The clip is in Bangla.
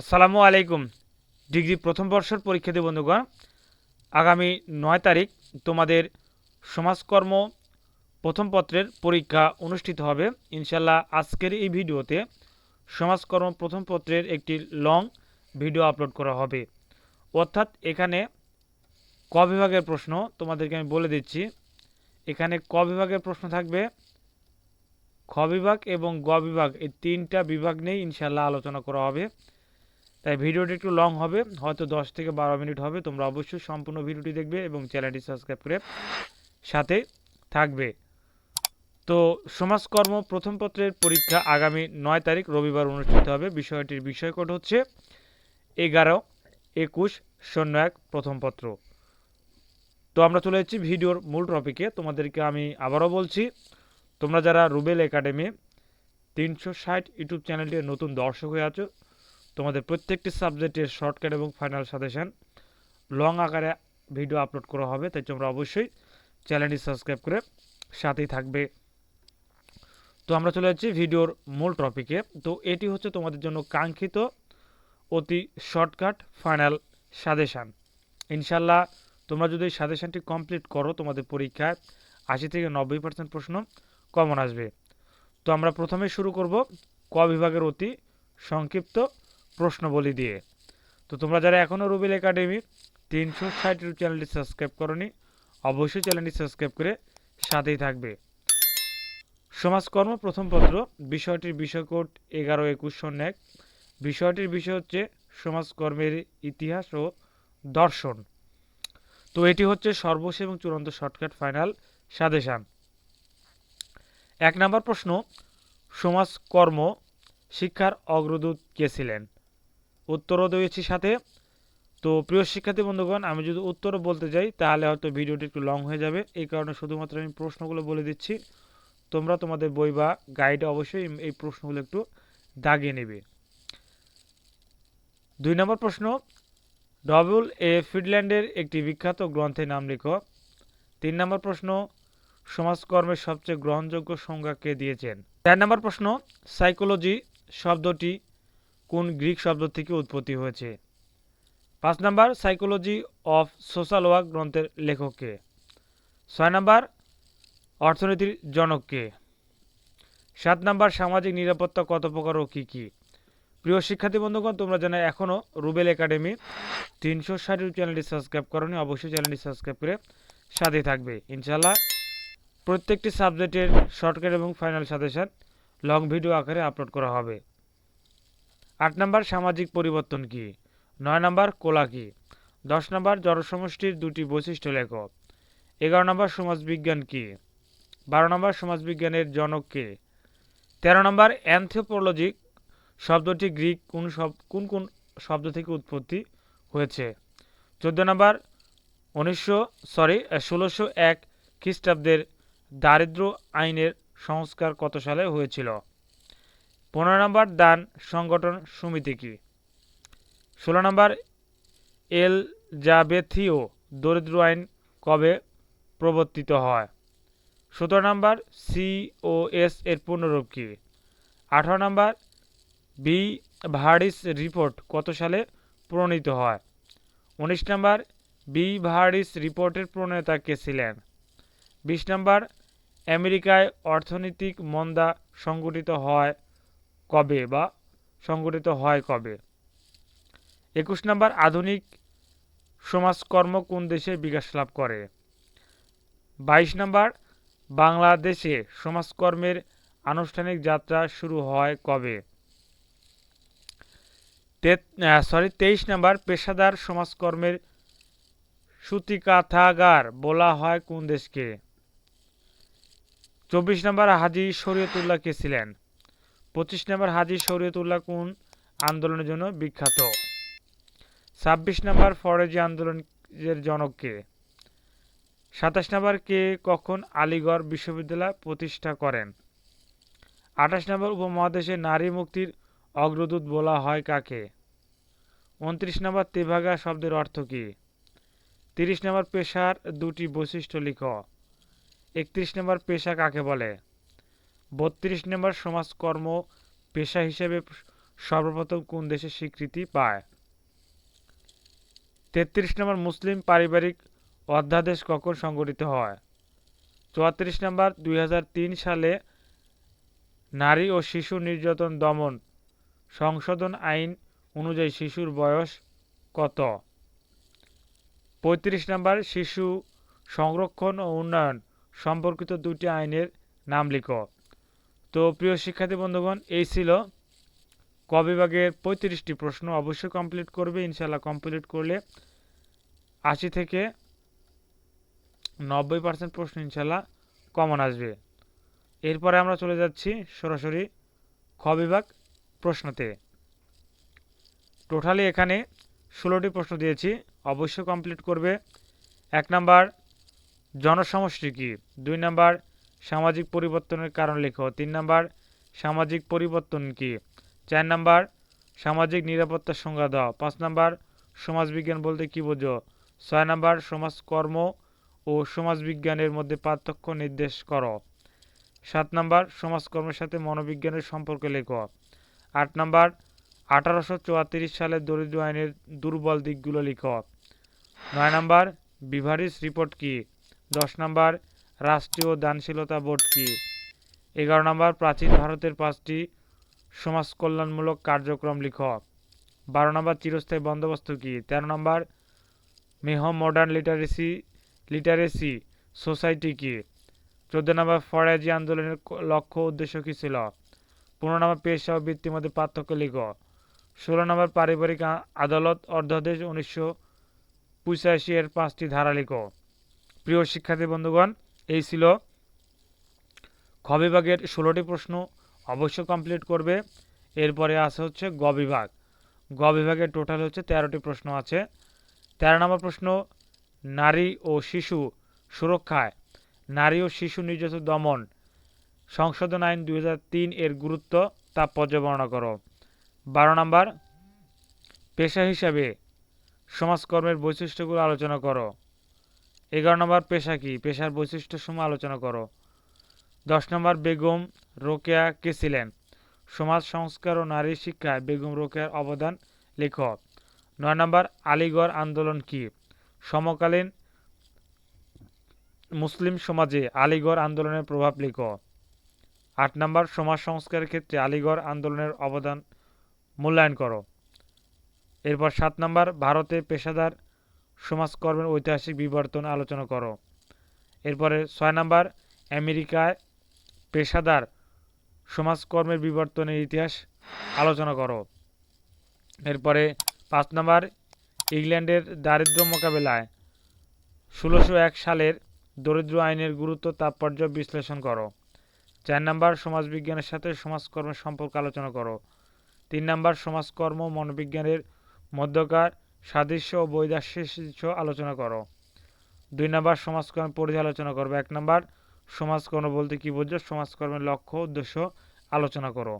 আসসালামু আলাইকুম। ডিগ্রি প্রথম বর্ষের পরীক্ষার্থী বন্ধুগণ, আগামী নয় তারিখ তোমাদের সমাজকর্ম প্রথম পত্রের পরীক্ষা অনুষ্ঠিত হবে। ইনশাল্লাহ আজকের এই ভিডিওতে সমাজকর্ম প্রথম পত্রের একটি লং ভিডিও আপলোড করা হবে। অর্থাৎ এখানে ক বিভাগের প্রশ্ন তোমাদেরকে আমি বলে দিচ্ছি। এখানে ক বিভাগের প্রশ্ন থাকবে। খ বিভাগ এবং গ বিভাগ এই তিনটা বিভাগ নিয়ে ইনশাল্লাহ আলোচনা করা হবে। তাই ভিডিওটি একটু লং হবে, হয়তো দশ থেকে বারো মিনিট হবে। তোমরা অবশ্যই সম্পূর্ণ ভিডিওটি দেখবে এবং চ্যানেলটি সাবস্ক্রাইব করে সাথে থাকবে। তো সমাজকর্ম প্রথম পত্রের পরীক্ষা আগামী নয় তারিখ, রবিবার অনুষ্ঠিত হবে। বিষয়টির বিষয় কোড হচ্ছে এগারো একুশ শূন্য এক প্রথম পত্র। তো আমরা চলে যাচ্ছি ভিডিওর মূল টপিকে তোমাদেরকে আমি আবারও বলছি, তোমরা যারা রুবেল একাডেমি তিনশো ষাট ইউটিউব চ্যানেলটির নতুন দর্শক হয়ে আছো তোমাদের প্রত্যেকটি সাবজেক্টের শর্টকাট এবং ফাইনাল সাজেশন লং আকারে ভিডিও আপলোড করা হবে, তাই তোমরা অবশ্যই চ্যানেলটি সাবস্ক্রাইব করে সাথেই থাকবে। তো আমরা চলে যাচ্ছি ভিডিওর মূল টপিকে। তো এটি হচ্ছে তোমাদের জন্য কাঙ্ক্ষিত অতি শর্টকাট ফাইনাল সাজেশান। ইনশাল্লাহ তোমরা যদি এই সাজেশানটি কমপ্লিট করো, তোমাদের পরীক্ষায় আশি থেকে নব্বই পার্সেন্ট প্রশ্ন কমন আসবে। তো আমরা প্রথমে শুরু করব ক বিভাগের অতি সংক্ষিপ্ত প্রশ্নবলী দিয়ে। তো তোমরা যারা এখনও রুবেল একাডেমি তিনশো ষাট চ্যানেলটি সাবস্ক্রাইব করনি, অবশ্যই চ্যানেলটি সাবস্ক্রাইব করে সাথেই থাকবে। সমাজকর্ম প্রথম পত্র, বিষয়টির বিষয় কোড এগারো একুশ শূন্য এক। বিষয়টির বিষয় হচ্ছে সমাজকর্মের ইতিহাস ও দর্শন। তো এটি হচ্ছে সর্বশেষ এবং চূড়ান্ত শর্টকাট, ফাইনাল সাদেশান এক নম্বর প্রশ্ন, সমাজকর্ম শিক্ষার অগ্রদূত কে ছিলেন? উত্তরও দিয়েছি সাথে। তো প্রিয় শিক্ষার্থী বন্ধুগণ, আমি যদি উত্তরও বলতে যাই, তাহলে হয়তো ভিডিওটি একটু লং হয়ে যাবে। এই কারণে শুধুমাত্র আমি প্রশ্নগুলো বলে দিচ্ছি। তোমরা তোমাদের বই বা গাইডে অবশ্যই এই প্রশ্নগুলো একটু দাগিয়ে নেবে। দুই নম্বর প্রশ্ন ডবল এ ফিডল্যান্ডের একটি বিখ্যাত গ্রন্থের নাম লেখো। তিন নম্বর প্রশ্ন, সমাজকর্মের সবচেয়ে গ্রহণযোগ্য সংজ্ঞা কে দিয়েছেন? চার নম্বর প্রশ্ন সাইকোলজি শব্দটি কোন গ্রিক শব্দ থেকে উৎপত্তি হয়েছে? পাঁচ number psychology of social work গ্রন্থের লেখককে। ছয় নাম্বার, অর্থনীতির জনককে। সাত নাম্বার, সামাজিক নিরাপত্তা কত প্রকার ও কী কী? প্রিয় শিক্ষার্থী বন্ধুগণ, তোমরা জানো এখনও রুবেল একাডেমি তিনশো ষাট চ্যানেলটি সাবস্ক্রাইব করনি, অবশ্যই চ্যানেলটি সাবস্ক্রাইব করে সাথে থাকবে। ইনশাল্লাহ প্রত্যেকটি সাবজেক্টের শর্টকাট এবং ফাইনাল সাজেশন লং ভিডিও আকারে আপলোড করা হবে। আট নাম্বার সামাজিক পরিবর্তন কি? নয় নাম্বার কোলা কি? দশ নাম্বার জড়সমষ্টির দুটি বৈশিষ্ট্য লেখ। এগারো নম্বর সমাজবিজ্ঞান কি? বারো নম্বর সমাজবিজ্ঞানের জনক কে? তেরো নম্বর অ্যান্থ্রোপোলজি শব্দটি গ্রিক কোন সব কোন কোন শব্দ থেকে উৎপত্তি হয়েছে? চোদ্দ নম্বর উনিশশো, সরি, ষোলোশো এক খ্রিস্টাব্দের দারিদ্র আইনের সংস্কার কত সালে হয়েছিল? পনেরো নম্বর দান সংগঠন সমিতি কি? ষোলো নম্বর এল জাবেথিও দরিদ্র আইন কবে প্রবর্তিত হয়? সতেরো নম্বর সিওএস এর পূর্ণরূপ কি? আঠারো নম্বর বি ভার্ডিস রিপোর্ট কত সালে প্রণীত হয়? উনিশ নম্বর বি ভার্ডিস রিপোর্টের প্রণেতা কে ছিলেন? বিশ নম্বর আমেরিকায় অর্থনৈতিক মন্দা সংগঠিত হয় কবে বা সংগঠিত হয় কবে? একুশ নম্বর, আধুনিক সমাজকর্ম কোন দেশে বিকাশ লাভ করে? বাইশ নম্বর, বাংলাদেশে সমাজকর্মের আনুষ্ঠানিক যাত্রা শুরু হয় কবে? সরি তেইশ নম্বর, পেশাদার সমাজকর্মের সূতিকাথাগার বলা হয় কোন দেশকে? চব্বিশ নম্বর, হাজি শরীয়তুল্লাহ কে ছিলেন? পঁচিশ নম্বর হাজি শরীয়তুল্লাহ কোন আন্দোলনের জন্য বিখ্যাত? ছাব্বিশ নম্বর ফরেজি আন্দোলনের জনককে সাতাশ নম্বর কে কখন আলিগড় বিশ্ববিদ্যালয় প্রতিষ্ঠা করেন? আঠাশ নম্বর উপমহাদেশে নারী মুক্তির অগ্রদূত বলা হয় কাকে? উনত্রিশ নম্বর তেভাগা শব্দের অর্থ কী? তিরিশ নম্বর পেশার দুটি বৈশিষ্ট্য লিখ। একত্রিশ নম্বর পেশা কাকে বলে? বত্রিশ নম্বর সমাজকর্ম পেশা হিসেবে সর্বপ্রথম কোন দেশে স্বীকৃতি পায়? তেত্রিশ নম্বর মুসলিম পারিবারিক অধ্যাদেশ কখন সংগঠিত হয়? চুয়াত্রিশ নম্বর দুই হাজার তিন সালে নারী ও শিশু নির্যাতন দমন সংশোধন আইন অনুযায়ী শিশুর বয়স কত? পঁয়ত্রিশ নম্বর শিশু সংরক্ষণ ও উন্নয়ন সম্পর্কিত দুটি আইনের নাম লিখো। তো প্রিয় শিক্ষার্থী বন্ধুগণ, এই ছিল ক বিভাগের পঁয়ত্রিশটি প্রশ্ন। অবশ্যই কমপ্লিট করবে ইনশাল্লাহ কমপ্লিট করলে আশি থেকে নব্বই পার্সেন্ট প্রশ্ন ইনশাল্লাহ কমন আসবে। এরপরে আমরা চলে যাচ্ছি সরাসরি খ বিভাগ প্রশ্নতে। টোটালি এখানে ষোলোটি প্রশ্ন দিয়েছি, অবশ্যই কমপ্লিট করবে। এক নাম্বার, জনসমষ্টি কী? দুই নাম্বার সামাজিক পরিবর্তনের কারণ লেখো। তিন নাম্বার, সামাজিক পরিবর্তন কী? চার নাম্বার, সামাজিক নিরাপত্তার সংজ্ঞা দাও। পাঁচ নাম্বার, সমাজবিজ্ঞান বলতে কী বোঝো? ছয় নাম্বার, সমাজকর্ম ও সমাজবিজ্ঞানের মধ্যে পার্থক্য নির্দেশ করো। সাত নাম্বার, সমাজকর্মের সাথে মনোবিজ্ঞানের সম্পর্ক লেখো। আট নাম্বার, আঠারোশো চুয়াত্রিশ সালের দরিদ্র আইনের দুর্বল দিকগুলো লিখো। নয় নাম্বার, বিভারিস রিপোর্ট কি? দশ নাম্বার রাষ্ট্রীয় দানশীলতা বোর্ড কি? এগারো নাম্বার, প্রাচীন ভারতের পাঁচটি সমাজ কল্যাণমূলক কার্যক্রম লিখো বারো নম্বর, চিরস্থায়ী বন্দোবস্ত কি? তেরো নম্বর, মেহ মডার্ন লিটারেসি লিটারেসি সোসাইটি কি? চোদ্দ নম্বর, ফরাজি আন্দোলনের লক্ষ্য উদ্দেশ্য কী ছিল? পনেরো নম্বর, পেশা ও বৃত্তির মধ্যে পার্থক্য লিখ। ষোলো নম্বর, পারিবারিক আদালত অর্ধাদেশ উনিশশো পঁচাশি এর পাঁচটি ধারা লিখো। প্রিয় শিক্ষার্থী বন্ধুগণ এই ছিল খ বিভাগের ষোলোটি প্রশ্ন অবশ্যই কমপ্লিট করবে। এরপরে আছে হচ্ছে গ বিভাগ। গ বিভাগের টোটাল হচ্ছে তেরোটি প্রশ্ন আছে। তেরো নম্বর প্রশ্ন, নারী ও শিশু সুরক্ষায়। নারী ও শিশু নির্যাতন দমন। সংশোধন আইন দু হাজার তিন এর গুরুত্ব তাৎপর্য বর্ণনা করো। বারো নম্বর, পেশা হিসাবে সমাজকর্মের বৈশিষ্ট্যগুলো আলোচনা করো। এগারো নম্বর পেশা কি? পেশার বৈশিষ্ট্যসমূহ আলোচনা করো। দশ নম্বর, বেগম রোকেয়া কে ছিলেন? সমাজ সংস্কার ও নারী শিক্ষায় বেগম রোকেয়ার অবদান লেখ নয় নম্বর, আলিগড় আন্দোলন কি? সমকালীন মুসলিম সমাজে আলিগড় আন্দোলনের প্রভাব লেখ। আট নম্বর, সমাজ সংস্কারের ক্ষেত্রে আলিগড় আন্দোলনের অবদান মূল্যায়ন করো। এরপর সাত নম্বর, ভারতে পেশাদার সমাজকর্মের ঐতিহাসিক বিবর্তন আলোচনা করো। এরপরে ছয় নম্বর, আমেরিকায় পেশাদার সমাজকর্মের বিবর্তনের ইতিহাস আলোচনা করো। এরপরে পাঁচ নম্বর, ইংল্যান্ডের দারিদ্র্য মোকাবেলায় ষোলোশো এক সালের দরিদ্র আইনের গুরুত্ব, তাৎপর্য বিশ্লেষণ করো। চার নম্বর, সমাজবিজ্ঞানের সাথে সমাজকর্মের সম্পর্ক আলোচনা করো। তিন নম্বর, সমাজকর্ম মনোবিজ্ঞানের মধ্যকার সাদৃশ্য ও বৈদাস্য আলোচনা করো। দুই নম্বর, সমাজকর্ম পরিধি আলোচনা করবে। এক নম্বর, সমাজকর্ম বলতে কী বোঝো? সমাজকর্মের লক্ষ্য, উদ্দেশ্য আলোচনা করো।